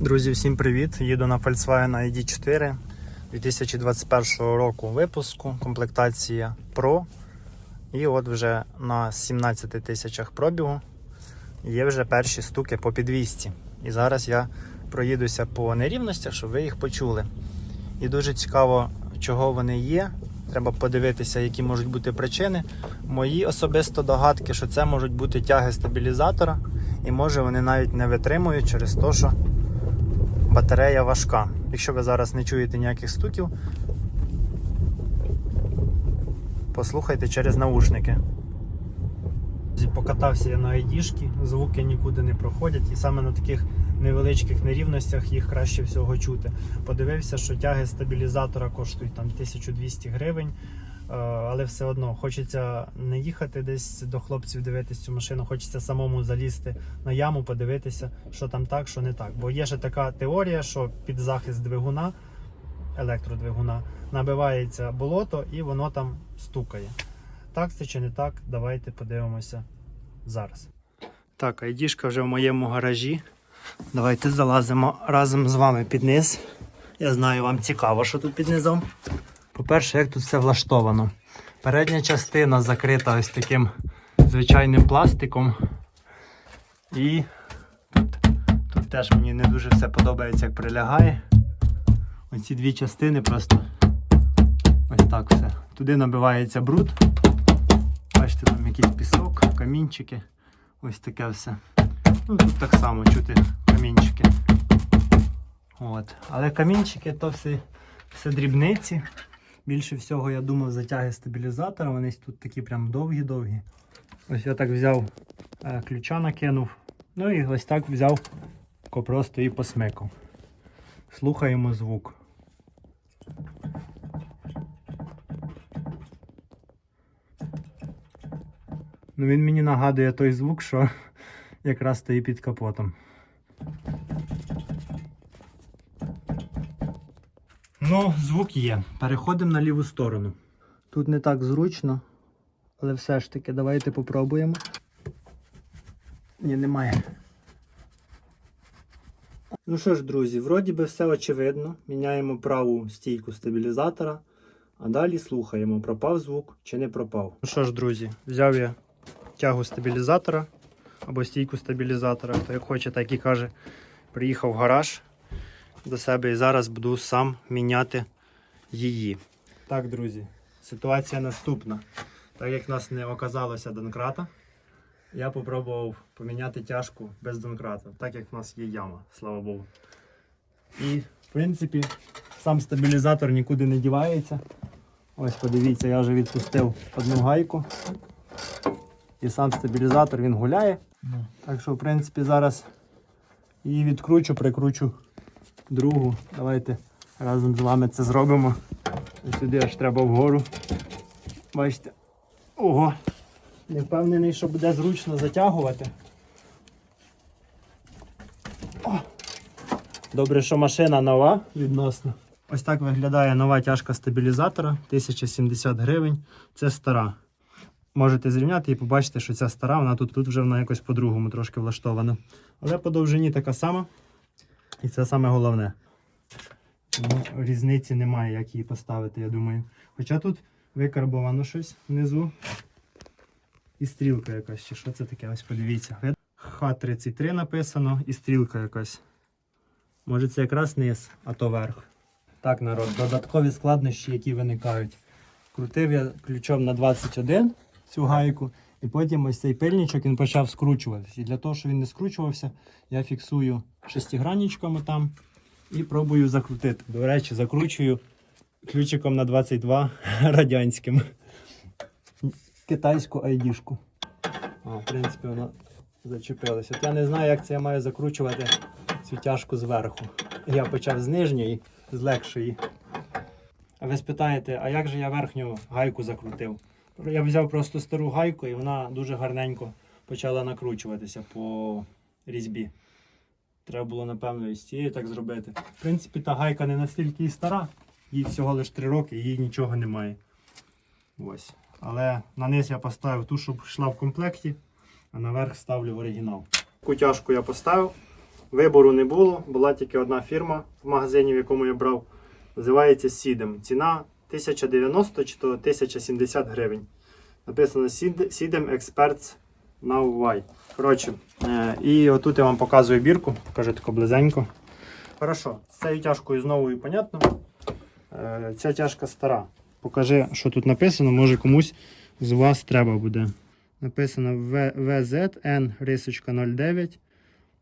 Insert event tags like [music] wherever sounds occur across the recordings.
Друзі, всім привіт! Їду на Volkswagen ID4 2021 року випуску, комплектація Pro. І от вже на 17 тисячах пробігу є вже перші стуки по підвісті. І зараз я проїдуся по нерівностях, щоб ви їх почули. І дуже цікаво, чого вони є. Треба подивитися, які можуть бути причини. Мої особисто догадки, що це можуть бути тяги стабілізатора, і може вони навіть не витримують через те, що батарея важка. Якщо ви зараз не чуєте ніяких стуків, послухайте через наушники. Покатався я на айдішки, звуки нікуди не проходять, і саме на таких невеличких нерівностях їх краще всього чути. Подивився, що тяги стабілізатора коштують там 1200 гривень. Е, Але все одно хочеться не їхати десь до хлопців дивитися цю машину, хочеться самому залізти на яму, подивитися, що там так, що не так. Бо є ще така теорія, що під захист двигуна, електродвигуна, набивається болото і воно там стукає. Так це чи не так? Давайте подивимося зараз. Так, айдішка вже в моєму гаражі. Давайте залазимо разом з вами під низ. Я знаю, вам цікаво, що тут під низом. По-перше, як тут все влаштовано. Передня частина закрита ось таким звичайним пластиком. І тут, тут теж мені не дуже все подобається, як прилягає. Оці дві частини просто ось так все. Туди набивається бруд. Бачите, там якийсь пісок, камінчики. Ось таке все. Ну тут так само чути камінчики. От. Але камінчики то все, все дрібниці. Більше всього я думав затяги стабілізатора. Вони тут такі прям довгі-довгі. Ось я так взяв е, ключа накинув. Ну і ось так взяв просто і посмикав. Слухаємо звук. Ну він мені нагадує той звук, що [laughs] якраз стоїть під капотом. Ну, звук є. Переходимо на ліву сторону. Тут не так зручно, але все ж таки давайте попробуємо. Ні, немає. Ну що ж, друзі, вроді би все очевидно. Міняємо праву стійку стабілізатора, а далі слухаємо, пропав звук чи не пропав. Ну що ж, друзі, взяв я тягу стабілізатора або стійку стабілізатора, хто як хоче, так і каже. Приїхав в гараж до себе і зараз буду сам міняти її. Так, друзі, ситуація наступна. Так як в нас не оказалося донкрата, я попробував поміняти тяжку без донкрата, так як в нас є яма, слава Богу. І, в принципі, сам стабілізатор нікуди не дівається. Ось подивіться, я вже відпустив одну гайку. І сам стабілізатор він гуляє. Так що, в принципі, зараз її відкручу, прикручу другу. Давайте разом з вами це зробимо. Сюди аж треба вгору. Бачите. Ого! Не впевнений, що буде зручно затягувати. О! Добре, що машина нова відносно. Ось так виглядає нова тяжка стабілізатора 1070 гривень. Це стара. Можете зрівняти і побачите, що ця стара, вона тут, тут вже вона якось по-другому трошки влаштована. Але по довжині така сама. І це саме головне. Тому різниці немає, як її поставити, я думаю. Хоча тут викарбовано щось внизу. І стрілка якась. Чи що це таке? Ось подивіться. Х33 написано і стрілка якась. Може це якраз низ, а то верх. Так, народ, додаткові складнощі, які виникають. Крутив я ключом на 21 цю гайку, і потім ось цей пильничок він почав скручуватися. І для того, щоб він не скручувався, я фіксую шестигранничками там і пробую закрутити. До речі, закручую ключиком на 22 [laughs] радянським. Китайську айдішку. А, в принципі, воно зачепилося. От я не знаю, як це я маю закручувати цю тяжку зверху. Я почав з нижньої, з легшої. А ви спитаєте, а як же я верхню гайку закрутив? Я взяв просто стару гайку і вона дуже гарненько почала накручуватися по різьбі. Треба було, напевно, і з цією так зробити. В принципі, та гайка не настільки і стара, їй всього лише 3 роки, їй нічого немає. Ось. Але на низ я поставив ту, щоб йшла в комплекті, а наверх ставлю в оригінал. Таку тяжку я поставив. Вибору не було, була тільки одна фірма в магазині, в якому я брав. Називається Сідем. Ціна 1090 чи то 1070 гривень. Написано Sidem Experts Now Why. Коротше, е, і отут я вам показую бірку, покажу тако близенько. Хорошо, з цією тяжкою знову і понятно. Е, Ця тяжка стара. Покажи, що тут написано, може комусь з вас треба буде. Написано VZN рисочка 09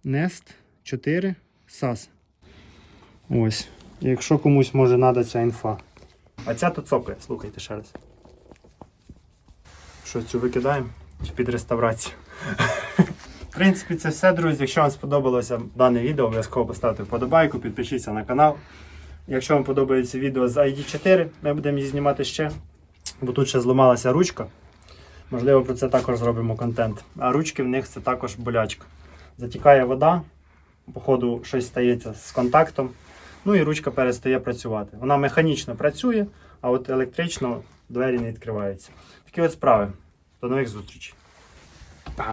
Nest 4 SAS. Ось. Якщо комусь може треба ця інфа. А ця тут цокає, слухайте ще раз. Що цю викидаємо? Чи під реставрацію? В принципі, це все, друзі. Якщо вам сподобалося дане відео, обов'язково поставте вподобайку, підпишіться на канал. Якщо вам подобається відео з ID4, ми будемо її знімати ще. Бо тут ще зламалася ручка. Можливо, про це також зробимо контент. А ручки в них це також болячка. Затікає вода, походу, щось стається з контактом. Ну і ручка перестає працювати. Вона механічно працює, а от електрично двері не відкриваються. Такі от справи. До нових зустрічей.